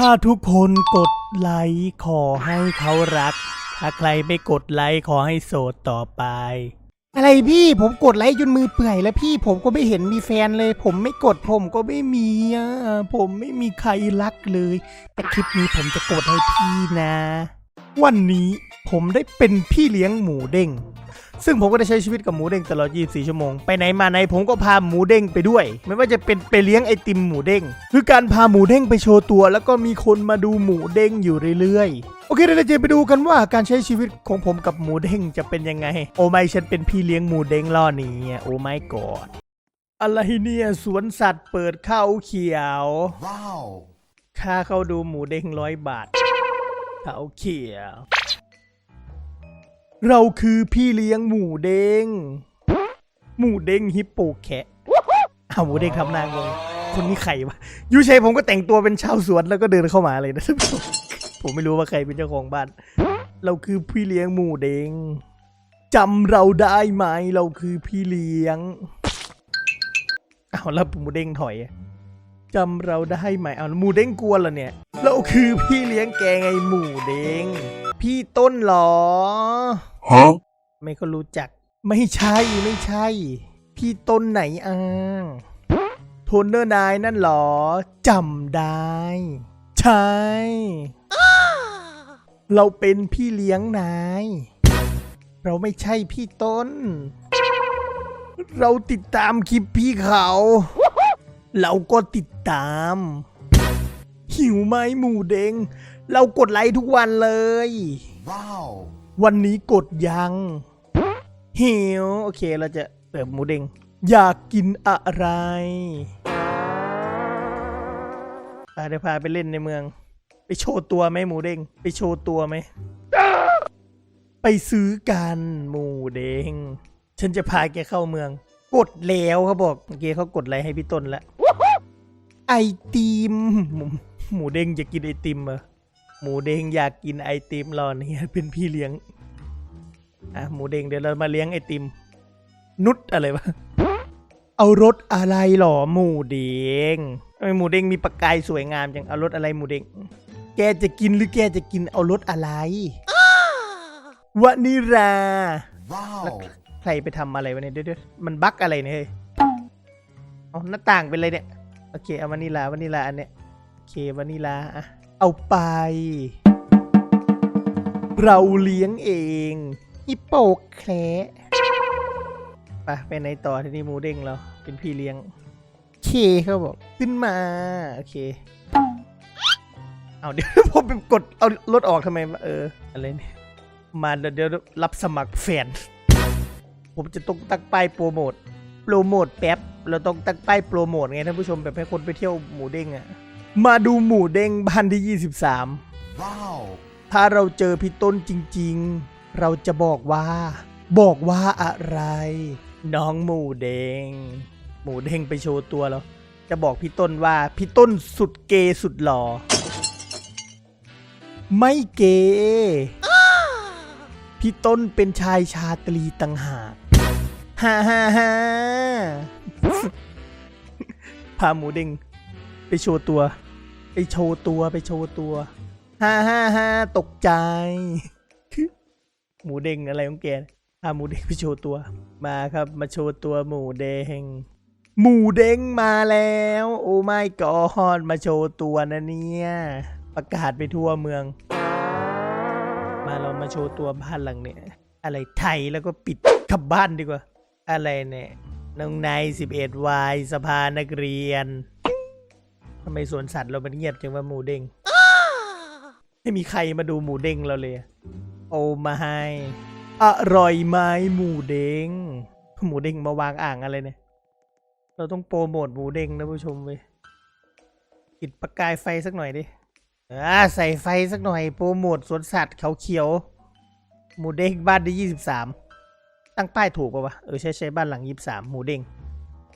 ถ้าทุกคนกดไลค์ขอให้เขารัก ถ้าใครไม่กดไลค์ขอให้โสดต่อไป อะไรพี่ผมกดไลค์จนมือเปื่อยแล้วพี่ผมก็ไม่เห็นมีแฟนเลย ผมไม่กดผมก็ไม่มีอะผมไม่มีใครรักเลย แต่คลิปนี้ผมจะกดให้พี่นะ วันนี้ผมได้เป็นพี่เลี้ยงหมูเด้ง ซึ่งผมก็ได้ใช้ชีวิตกับหมูเด้งตลอด 24 ชั่วโมง ไปไหนมาไหนผมก็พาหมูเด้งไปด้วย ไม่ว่าจะเป็นไปเลี้ยงไอติมหมูเด้งหรือการพาหมูเด้งไปโชว์ตัว แล้วก็มีคนมาดูหมูเด้งอยู่เรื่อยๆ โอเคเดี๋ยวเราจะไปดูกันว่าการใช้ชีวิตของผมกับหมูเด้งจะเป็นยังไง โอ้ไม่ฉันเป็นพี่เลี้ยงหมูเด้งล่อนี้อะโอ้ไม่กอดอะไรเนี่ยสวนสัตว์เปิดเข้าเขียว Wow. ค่าเข้าดูหมูเด้งร้อยบาทเขาเขียว เราคือพี่เลี้ยงหมูเด้ง หมูเด้งฮิปโปแคะเอาหมูเด้งทำหนางงคนนี้ใครวะยูเชผมก็แต่งตัวเป็นชาวสวนแล้วก็เดินเข้ามาเลยนะท่านผู้ชมผมไม่รู้ว่าใครเป็นเจ้าของบ้าน เราคือพี่เลี้ยงหมูเด้งจำเราได้ไหมเราคือพี่เลี้ยงเอาแล้วหมูเด้งถอยจำเราได้ไหมเอาหมูเด้งกลัวเหรอเนี่ย เราคือพี่เลี้ยงแกไงหมูเด้ง พี่ต้นเหรอ Huh? ไม่ก็รู้จัก ไม่ใช่ไม่ใช่ พี่ต้นไหนอะโทนเนอร์นายนั่นเหรอจำได้ ใช่ เราเป็นพี่เลี้ยงนาย เราไม่ใช่พี่ต้น เราติดตามคลิปพี่เขา เราก็ติดตาม หิวไหมหมูเด้ง เรากดไลค์ทุกวันเลย Wow. วันนี้กดยังหิวโอเคเราจะเสิร์ฟหมูเด้งอยากกินอะไรพาเดี๋ยวพาไปเล่นในเมือง ไปโชว์ตัวไหมหมูเด้งไปโชว์ตัวไหม ไปซื้อกันหมูเด้งฉันจะพาแกเข้าเมือง กดแล้วเขาบอกเมื่อกี้เขากดไลค์ให้พี่ต้นแล้วไอติมหมูหมูเด้งจะกินไอติมเหรอ หมูเด้งอยากกินไอติมรอเนี่ยเป็นพี่เลี้ยง อะหมูเด้งเดี๋ยวเรามาเลี้ยงไอติม นุดอะไรวะ เอารถอะไรหรอหมูเด้งทำไมหมูเด้งมีประกายสวยงามจังเอารถอะไรหมูเด้งแกจะกินหรือแกจะกินเอารถอะไรวานิรา Wow. ใครไปทำอะไรวะเนี่ยเดี๋ยวๆมันบั๊กอะไรเนี่ยเฮ้ยเอาหน้าต่างเป็นอะไรเนี่ยโอเคเอาวานิลาวานิลาอันเนี้ยโอเควานิลาอะ เอาไป เราเลี้ยงเองอิโปกแคระไปไปไหนต่อที่นี้หมูเด้งเราเป็นพี่เลี้ยงเคเขาบอกขึ้นมา โอเค เอาเดี๋ยวผมไปกดเอารถออกทำไมเอออะไรเนี่ยมาเดี๋ยวเดี๋ยวรับสมัครแฟน ผมจะต้องตั้งป้ายโปรโมทโปรโมทแป๊บ เราต้องตั้งป้ายโปรโมทไงท่านผู้ชมแบบให้คนไปเที่ยวหมูเด้งอะ มาดูหมูเด้งบ้านที่ 23 Wow. ถ้าเราเจอพี่ต้นจริงๆ เราจะบอกว่า บอกว่าอะไร น้องหมูเด้งหมูเด้งไปโชว์ตัวแล้ว จะบอกพี่ต้นว่าพี่ต้นสุดเกย์สุดหล่อไม่เกย์พี่ต้นเป็นชายชาตรีต่างหากฮ่าฮ่าฮ่าพาหมูเด้งไปโชว์ตัว ไปโชว์ตัวไปโชว์ตัวฮ่าฮ่าฮ่าตกใจ หมูเด้งอะไรของแกพาหมูเด้งไปโชว์ตัว มาครับมาโชว์ตัวหมูเด้งหมูเด้งมาแล้ว โอ้ไม่กอดมาโชว์ตัวนะเนี่ย ประกาศไปทั่วเมือง มาเรามาโชว์ตัวบ้านหลังเนี่ยอะไรไทยแล้วก็ปิดกลับบ้านดีกว่า อะไรเนี่ยน้องนายสิบเอ็ดวายสภานักเรียน ทำไมสวนสัตว์เรามันเงียบจังว่าหมูเด้งไม่มีใครมาดูหมูเด้งเราเลย โอ้มาให้อร่อยไหมหมูเด้งหมูเด้งมาวางอ่างอะไรเนี่ย เราต้องโปรโมทหมูเด้งนะผู้ชมเว้ยติดประกายไฟสักหน่อยดิอ่าใส่ไฟสักหน่อยโปรโมทสวนสัตว์เขาเขียวหมูเด้งบ้านที่ยี่สิบสามตั้งป้ายถูกป่าวะเออใช่ใช่บ้านหลังยี่สิบสามหมูเด้ง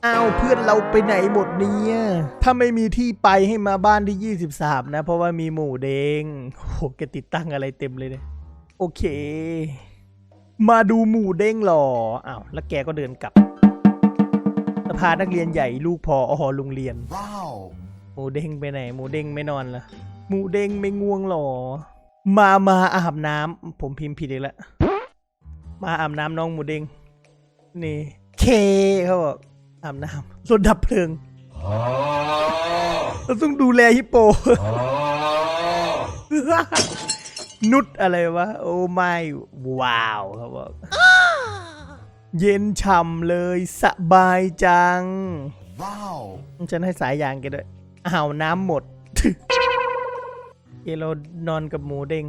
อ้าวเพื่อนเราไปไหนหมดเนี่ยถ้าไม่มีที่ไปให้มาบ้านที่ 23 นะ เพราะว่ามีหมูเด้งโอ้โหแกติดตั้งอะไรเต็มเลยเนี่ยโอเค มาดูหมูเด้งหรออ้าวแล้วแกก็เดินกลับสภานักเรียนใหญ่ลูกพออโรงเรียน Wow. หมูเด้งไปไหน หมูเด้งไม่นอนละหมูเด้งไม่ง่วงหรอ มามาอาบน้ำผมพิมพ์ผิดอีกแล้วมาอาบน้ำน้องหมูเด้งนี่ เคเขาบอก อาบน้ำรถดับเพลิง เราต้องดูแลฮิปโป นุดอะไรวะ โอ้ไม่ว้าวเขาบอกเย็นฉ่ำเลยสบายจัง Wow. ฉันให้สายยางแกด้วยอ้าวน้ำหมดเยเรานอนกับหมูเด้ง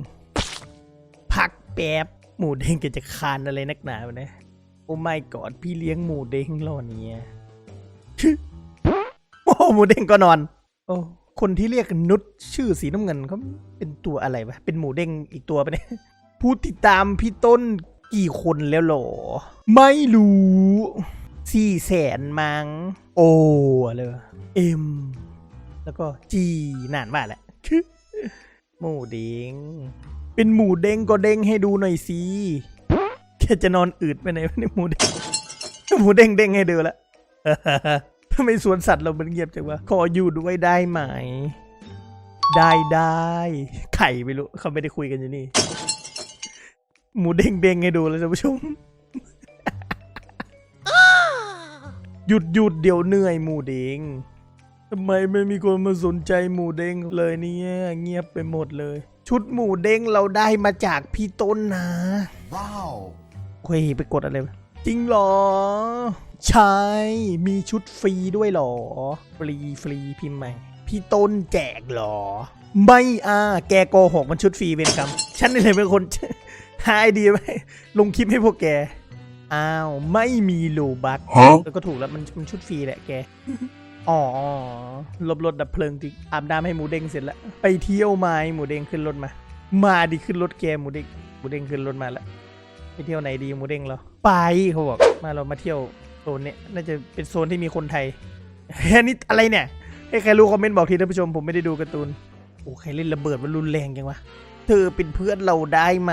พักแป๊บหมูเด้งแกจะคานอะไรนักหนาวะเนี่ยโอ้ไม่กอดพี่เลี้ยงหมูเด้งเหรอเนี่ยโอ้ หมูเด้งก็นอน โอ้คนที่เรียกนุชชื่อสีน้ำเงินเขาเป็นตัวอะไรวะ เป็นหมูเด้งอีกตัวปะเนี่ยผู้ติดตามพี่ต้นกี่คนแล้วเหรอ ไม่รู้สี่แสนมัง้งโออะไรวะเอ็มแล้วก็จีนานมากแหละหมูเด้งเป็นหมูเด้งก็เด้งให้ดูหน่อยสิแค่จะนอนอืดไปไหนวะเนี่ยหมูเด้งหมูเด้งเด้งให้ดูละ ทำไมสวนสัตว์เรามันเงียบจังวะ ขออยู่ด้วยได้ไหม ได้ได้ ไข่ไม่รู้ เขาไม่ได้คุยกันอยู่นี่ หมูเด้งเด้งให้ดูเลยท่านผู้ชม หยุดหยุดเดี๋ยวเหนื่อยหมูเด้งทำไมไม่มีคนมาสนใจหมูเด้งเลยเนี่ยเงียบไปหมดเลย ชุดหมูเด้งเราได้มาจากพี่ต้นนะ Wow. เฮ้ยไปกดอะไรวะ จริงเหรอ ใช่ มีชุดฟรีด้วยเหรอ ฟรีฟรีพิมพ์ใหม่ พี่ต้นแจกเหรอ ไม่อ่า แกโกหกมันชุดฟรีเวรกรรม ฉันนี่เลยเป็นคนหาไอเดียไหมลงคลิปให้พวกแก อ้าว ไม่มีโลบัก Huh? แล้วก็ถูกแล้วมันมันชุดฟรีแหละแกอ๋อลบรถดับเพลิงที่อาบน้ำให้หมูเด้งเสร็จแล้ว ไปเที่ยวไหม้หมูเด้งขึ้นรถมา มาดิขึ้นรถแกหมูเด้งหมูเด้งขึ้นรถมาแล้วไป เที่ยวไหนดีหมูเด้งเราไปเขาบอกมาเรามาเที่ยวโซนเนี้ยน่าจะเป็นโซนที่มีคนไทยเฮ้ยอันนี้อะไรเนี่ยให้ใครรู้คอมเมนต์บอกทีท่านผู้ชมผมไม่ได้ดูการ์ตูนโอ้ใครเล่นระเบิดมันรุนแรงจังวะเธอเป็นเพื่อนเราได้ไหม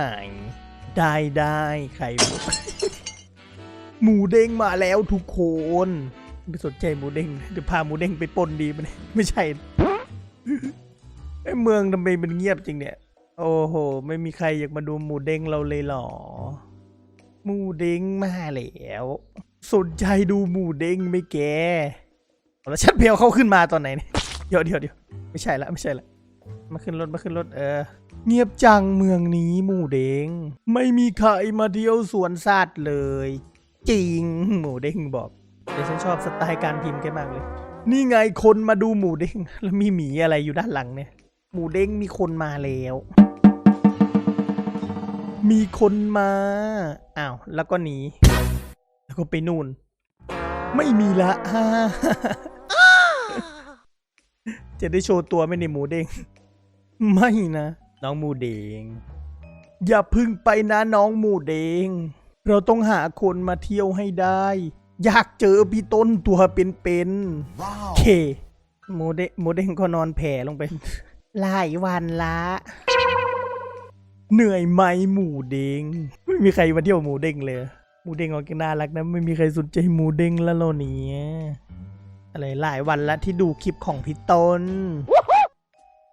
ได้ได้ใครรู้หมูเด้งมาแล้วทุกคนไม่สนใจหมูเด้งเดี๋ยวพาหมูเด้งไปปล้นดีมันยไม่ใช่ไอ้เมืองทำไมมันเงียบจริงเนี่ย โอ้โห ไม่มีใครอยากมาดูหมูเด้งเราเลยเหรอ หมูเด้งมาแล้วสนใจดูหมูเด้งไหม่แกแล้วชัดเพลเขาขึ้นมาตอนไหนเนี่ยเดี๋ยวเดี๋ยวเดี๋ยวไม่ใช่ละไม่ใช่ละมาขึ้นรถมาขึ้นรถเออ เงียบจังเมืองนี้หมูเด้งไม่มีใครมาเที่ยวสวนสัตว์เลย จริงหมูเด้งบอกเดี๋ยวฉันชอบสไตล์การพิมพ์แกมากเลย นี่ไงคนมาดูหมูเด้งแล้วมีหมีอะไรอยู่ด้านหลังเนี่ย หมูเด้งมีคนมาแล้ว มีคนมา อ้าว แล้วก็หนี แล้วก็ไปนู่น ไม่มีละฮ่าจะได้โชว์ตัวไหม่ในยหมูเด้ง ไม่นะ น้องหมูเด้ง อย่าพึ่งไปนะน้องหมูเด้ง เราต้องหาคนมาเที่ยวให้ได้ อยากเจอพี่ต้นตัวเป็นๆ Wow. เคโมเดโมเดงก็นอนแผ่ลงไปหลายวันละ เหนื่อยไหมหมูเด้งไม่มีใครมาเที่ยวหมูเด้งเลย หมูเด้งออกน่ารักนะ ไม่มีใครสนใจหมูเด้งแล้วเราเนี่ยอะไรหลายวันละที่ดูคลิปของพี่ต้น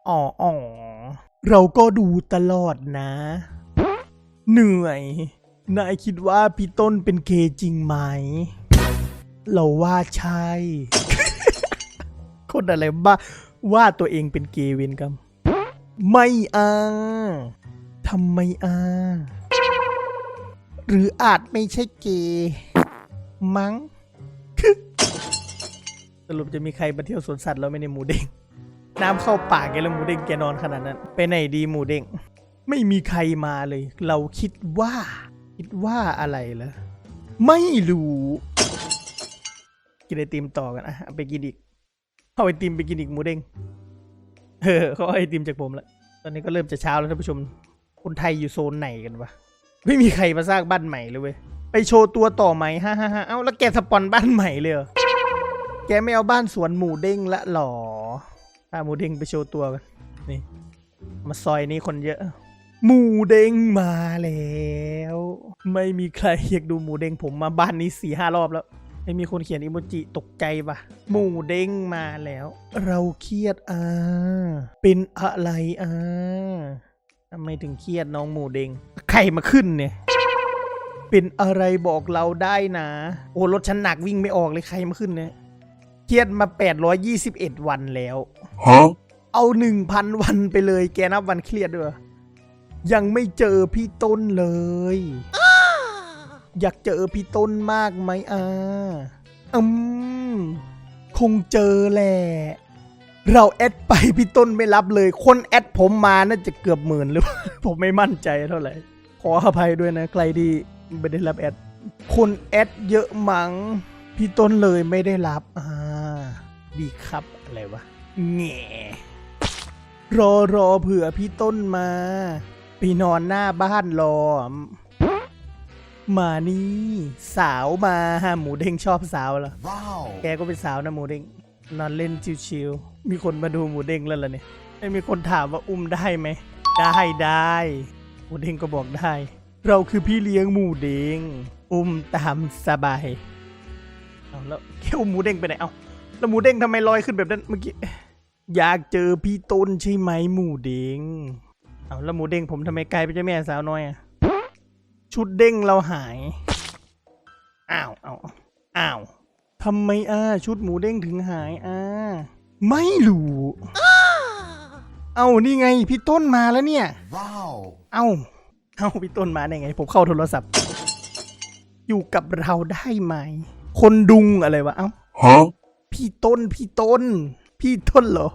อ๋ออ๋อเราก็ดูตลอดนะ เหนื่อย นายคิดว่าพี่ต้นเป็นเกย์จริงไหม เราว่าใช่ คนอะไรบ้าว่าตัวเองเป็นเกย์เวนกรรมไม่อา ทำไมอาหรืออาจไม่ใช่เกย์มั้ง สรุปจะมีใครมาเที่ยวสวนสัตว์แล้วไม่ในหมูเด้งน้ำเข้าปากแกแล้วหมูเด้งแกนอนขนาดนั้น ไปไหนดีหมูเด้งไม่มีใครมาเลย เราคิดว่า คิดว่าอะไรเหรอไม่รู้กินไอติมต่อกันอะไปกินอีกเอาไอติมไปกินอีกหมูเด้งเออเขาเอาไอติมจากผมแล้วตอนนี้ก็เริ่มจะเช้าแล้วท่านผู้ชม คนไทยอยู่โซนไหนกันวะ ไม่มีใครมาสร้างบ้านใหม่เลยเว้ย ไปโชว์ตัวต่อไหมฮ่าฮ่าฮ่าเอ้าแล้วแกสปอนบ้านใหม่เลยเหรอแกไม่เอาบ้านสวนหมูเด้งละหรอพาหมูเด้งไปโชว์ตัวกัน นี่ มาซอยนี้คนเยอะ หมูเด้งมาแล้ว ไม่มีใครอยากดูหมูเด้งผมมาบ้านนี้สี่ห้ารอบแล้วไม่มีคนเขียนอิโมจิตกใจปะหมูเด้งมาแล้ว เราเครียดอ่าเป็นอะไรอ่า ทำไมถึงเครียดน้องหมูเด้งใครมาขึ้นเนี่ย เป็นอะไรบอกเราได้นะ โอ้รถฉันหนักวิ่งไม่ออกเลยใครมาขึ้นเนี่ย เครียดมา 821 วันแล้ว Huh? เอา 1,000 วันไปเลย แกนับวันเครียดด้วยยังไม่เจอพี่ต้นเลย อยากเจอพี่ต้นมากไหมอ่าอืม คงเจอแหละ เราแอดไปพี่ต้นไม่รับเลย คนแอดผมมาน่าจะเกือบหมื่นหรือเปล่าผมไม่มั่นใจเท่าไหร่ ขออภัยด้วยนะใครที่ไม่ได้รับแอด คนแอดเยอะมัง้งพี่ต้นเลยไม่ได้รับ อ่า ดีครับอะไรวะแง่รอรอเผื่อพี่ต้นมา ไปนอนหน้าบ้านรอ มานี่ สาวมาฮะหมูเด้งชอบสาวเหรอ Wow. แกก็เป็นสาวนะหมูเด้ง นอนเล่นชิวๆมีคนมาดูหมูเด้งแล้วล่ะเนี่ยไม่มีคนถามว่าอุ้มได้ไหม ได้ได้หมูเด้งก็บอกได้ เราคือพี่เลี้ยงหมูเด้งอุ้มตามสบายเอาแล้วแค่อุ้มหมูเด้งไปไหนเอาแล้วหมูเด้งทำไมลอยขึ้นแบบนั้นเมื่อกี้อยากเจอพี่ต้นใช่ไหมหมูเด้งเอาแล้วหมูเด้งผมทำไมกลายเป็นเจ้าแม่สาวน้อยอะชุดเด้งเราหายอ้าวอ้าวอ้าว ทำไมอ่าชุดหมูเด้งถึงหายอ่าไม่รู้เอ้านี่ไงพี่ต้นมาแล้วเนี่ย Wow. เอ้าเอ้าพี่ต้นมาได้ไง ผมเข้าโทรศัพท์ อยู่กับเราได้ไหม คนดุงอะไรวะ เอ้า Huh? พี่ต้นพี่ต้น พี่ต้นเหรอ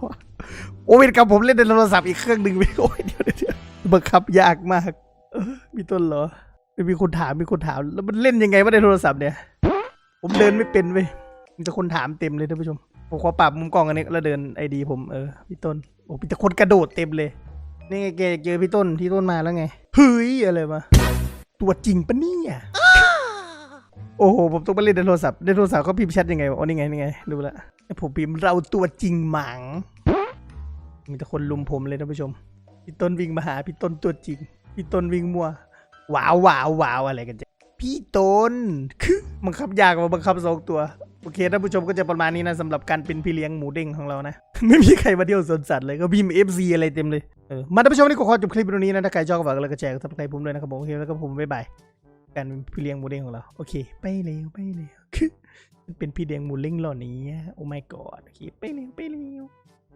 โอ้ยกับผมเล่นในโทรศัพท์อีกเครื่องหนึ่งไปโอ้ยเดี๋ยวเดี๋ยวเดี๋ยวบังคับยากมากเออพี่ต้นเหรอไม่มีคนถามมีคนถาม แล้วมันเล่นยังไงวะในโทรศัพท์เนี่ย ผมเดินไม่เป็นเว้ยมีแต่คนถามเต็มเลยท่านผู้ชม ผมขอปรับมุมกล้องอันนี้แล้วเดินไอดีผมเออพี่ต้นโอ้มีแต่คนกระโดดเต็มเลย นี่ไงแกเจอพี่ต้นที่ต้นมาแล้วไงเฮ้ยอะไรมาตัวจริงปะเนี่ยโอ้โหผมต้องไปเล่นในโทรศัพท์ในโทรศัพท์เขาพิมพ์แชทยังไงวะอ๋อนี่ไงนี่ไงดูละผมพิมพ์เราตัวจริงหมังมีแต่คนลุมผมเลยท่านผู้ชมพี่ต้นวิ่งมาหาพี่ต้นตัวจริงพี่ต้นวิ่งมัวว้าวว้าวว้าวอะไรกันจ๊ะ พี่ตนคือบังคับยากกว่าบังคับสองตัวโอเคท่านผู้ชมก็จะประมาณนี้นะสำหรับการเป็นพี่เลี้ยงหมูเด้งของเรานะ ไม่มีใครมาเที่ยวสวนสัตว์เลยก็พิมพ์ FC อะไรเต็มเลยเออมาท่านผู้ชมวันนี้ก็ขอจบคลิปตรงนี้นะถ้าใครชอบก็ฝากกดไลค์กดแชร์กดซับสไครผมด้วยนะครับผมโอเคแล้วก็ผมบ๊ายบายการเป็นพี่เลี้ยงหมูเด้งของเราโอเค ไปเร็วไปเร็วคือเป็นพี่เลี้ยงหมูเด้งเหล่านี้โอ้ my god โอเคไปเร็วไปเร็ว